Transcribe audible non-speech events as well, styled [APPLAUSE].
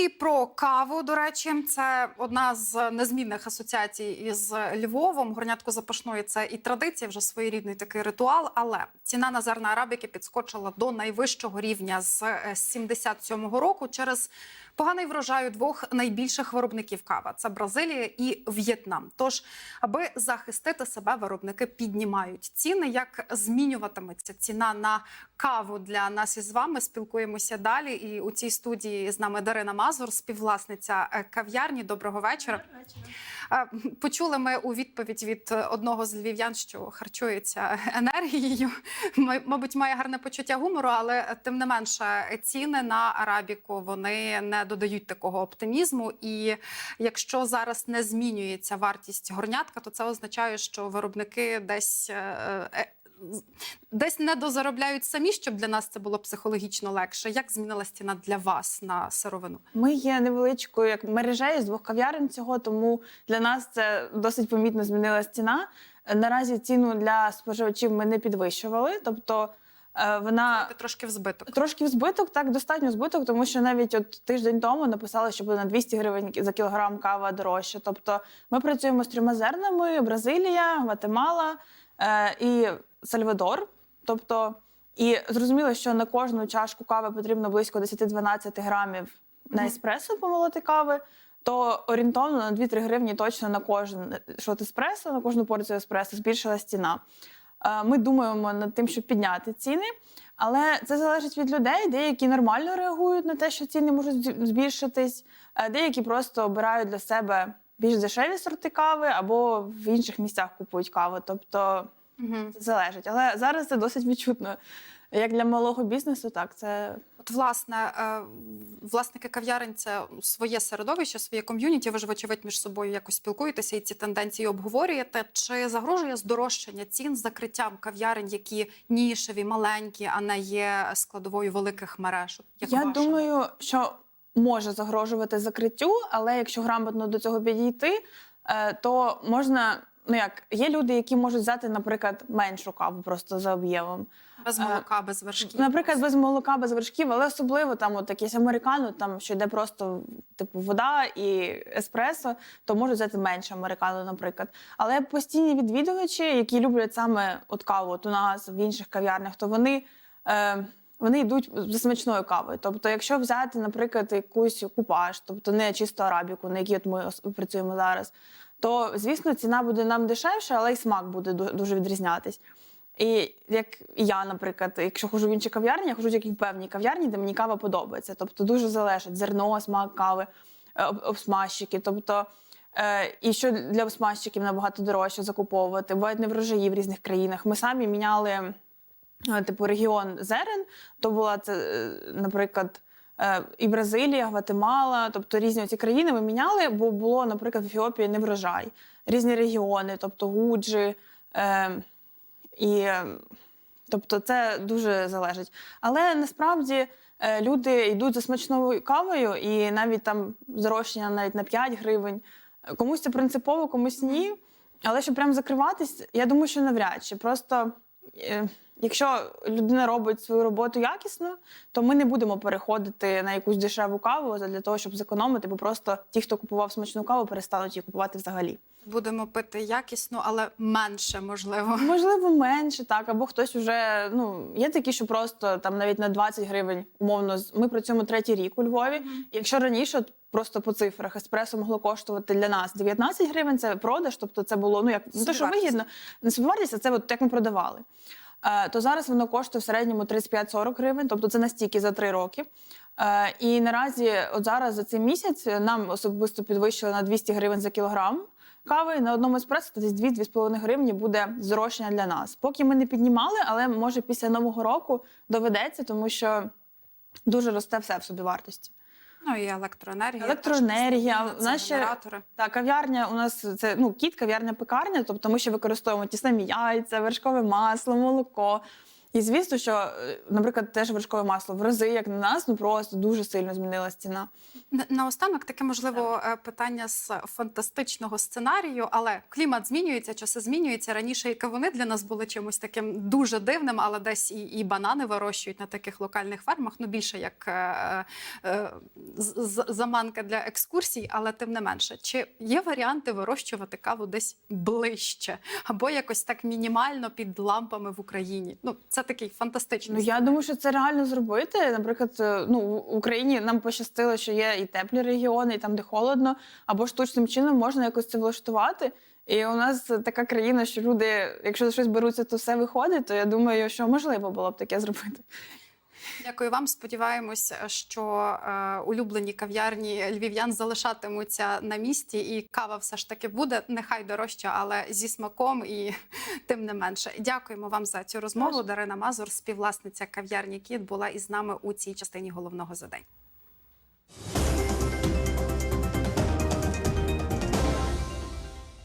І про каву, до речі, це одна з незмінних асоціацій із Львовом. Горнятко запашної це і традиція, вже своєрідний такий ритуал. Але ціна на зерна арабіки підскочила до найвищого рівня з е, 77-го року через поганий врожай у двох найбільших виробників кава це Бразилія і В'єтнам. Тож, аби захистити себе, виробники піднімають ціни. Як змінюватиметься ціна на каву для нас із вами? Спілкуємося далі. І у цій студії з нами Дарина Мазур, співвласниця е, кав'ярні. Доброго вечора. Е, Почули ми у відповідь від одного з львів'ян, що харчується енергією. Мабуть, має гарне почуття гумору, але тим не менше ціни на арабіку вони не додають такого оптимізму. І якщо зараз не змінюється вартість горнятка, то це означає, що виробники десь. Десь не дозаробляють самі, щоб для нас це було психологічно легше. Як змінилась ціна для вас на сировину? Ми є невеличкою як мережею з двох кав'ярень цього, тому для нас це досить помітно змінилась ціна. Наразі ціну для споживачів ми не підвищували, тобто е, вона Це трошки в збиток. трошки в збиток, так достатньо збиток, тому що навіть от тиждень тому написали, що буде на 200 гривень за кілограм кава дорожче. Тобто ми працюємо з трьома зернами: Бразилія, Гватемала і Сальвадор. Тобто, і зрозуміло, що на кожну чашку кави потрібно близько 10-12 грамів на еспресо помолоти кави. То орієнтовно на 2-3 гривні точно на кожен шот еспресо, на кожну порцію еспресо збільшилась ціна. Е, Ми думаємо над тим, щоб підняти ціни, але це залежить від людей. Деякі нормально реагують на те, що ціни можуть збільшитись, а деякі просто обирають для себе більш дешеві сорти кави або в інших місцях купують каву. Тобто Угу. це залежить. Але зараз це досить відчутно. Як для малого бізнесу, так це От, власне, е, власники кав'ярень це своє середовище, своє ком'юніті. Ви ж, вочевидь, між собою якось спілкуєтеся і ці тенденції обговорюєте. Чи загрожує здорожчання цін з закриттям кав'ярень, які нішеві, маленькі, а не є складовою великих мереж? Як Я ваша? думаю, що може загрожувати закриттю, але якщо грамотно до цього підійти, е, то можна. Ну як є люди, які можуть взяти, наприклад, меншу каву просто за об'ємом. без молока, без вершків. Наприклад, без молока, без вершків, але особливо там от якийсь американо, там що йде просто типу вода і еспресо, то можуть взяти менше американо, наприклад. Але постійні відвідувачі, які люблять саме от каву от у нас в інших кав'ярнях, то вони. Е, вони йдуть за смачною кавою. Тобто, якщо взяти, наприклад, якусь купаж, тобто не чисто арабіку, на якій от ми працюємо зараз, то звісно ціна буде нам дешевша, але й смак буде дуже відрізнятись. І як я, наприклад, якщо ходжу в інші кав'ярні, я ходжу тільки в певній кав'ярні, де мені кава подобається. Тобто дуже залежить зерно, смак кави, е, об- обсмажчики. Тобто, е, і що для обсмажчиків набагато дорожче закуповувати. Бувають неврожаї в різних країнах. Ми самі міняли типу регіон зерен, то була це, е, наприклад. е, І Бразилія, Гватемала, тобто різні ці країни ми міняли, бо було, наприклад, в Ефіопії неврожай, різні регіони, тобто Гуджі, е, і е, тобто це дуже залежить. Але насправді е, люди йдуть за смачною кавою, і навіть там зрощення навіть на 5 гривень. Комусь це принципово, комусь ні. Але щоб прям закриватись, я думаю, що навряд чи. Просто якщо людина робить свою роботу якісно, то ми не будемо переходити на якусь дешеву каву для того, щоб зекономити, бо просто ті, хто купував смачну каву, перестануть її купувати взагалі. Будемо пити якісно, але менше можливо. Можливо, менше так, або хтось вже ну є такі, що просто там навіть на 20 гривень умовно ми працюємо третій рік у Львові. Якщо раніше просто по цифрах еспресо могло коштувати для нас 19 гривень, це продаж, тобто це було ну як не те, що вигідно, не собівартість, а це от як ми продавали. Е, то зараз воно коштує в середньому 35-40 гривень, тобто це настільки за три роки. Е, і наразі, от зараз за цей місяць нам особисто підвищили на 200 гривень за кілограм кави на одному еспресо, то десь 2-2,5 гривні буде здорожчання для нас. Поки ми не піднімали, але може після нового року доведеться, тому що дуже росте все в собівартості. Ну і електроенергія. Електроенергія, генератори. Та кав'ярня у нас це ну кіт, кав'ярня, пекарня. Тобто ми ще використовуємо ті самі яйця, вершкове масло, молоко. І звісно, що, е, наприклад, теж вершкове масло в рази, як на нас, ну просто дуже сильно змінилась ціна. На- Наостанок таке можливо е, питання з фантастичного сценарію, але клімат змінюється, часи змінюються. Раніше і кавуни для нас були чимось таким дуже дивним, але десь і, і банани вирощують на таких локальних фермах. Ну більше як е, е, заманка для екскурсій, але тим не менше, чи є варіанти вирощувати каву десь ближче або якось так мінімально під лампами в Україні? Ну це такий фантастичний. Ну я думаю, що це реально зробити. Наприклад, е, ну в Україні нам пощастило, що є і теплі регіони, і там, де холодно, або штучним чином можна якось це влаштувати. І у нас така країна, що люди, якщо за щось беруться, то все виходить. То я думаю, що можливо було б таке зробити. Дякую вам. Сподіваємось, що е, улюблені кав'ярні львів'ян залишатимуться на місці, і кава все ж таки буде нехай дорожча, але зі смаком і [LAUGHS] тим не менше. Дякуємо вам за цю розмову. Прошу. Дарина Мазур, співвласниця кав'ярні Кіт, була із нами у цій частині головного за день.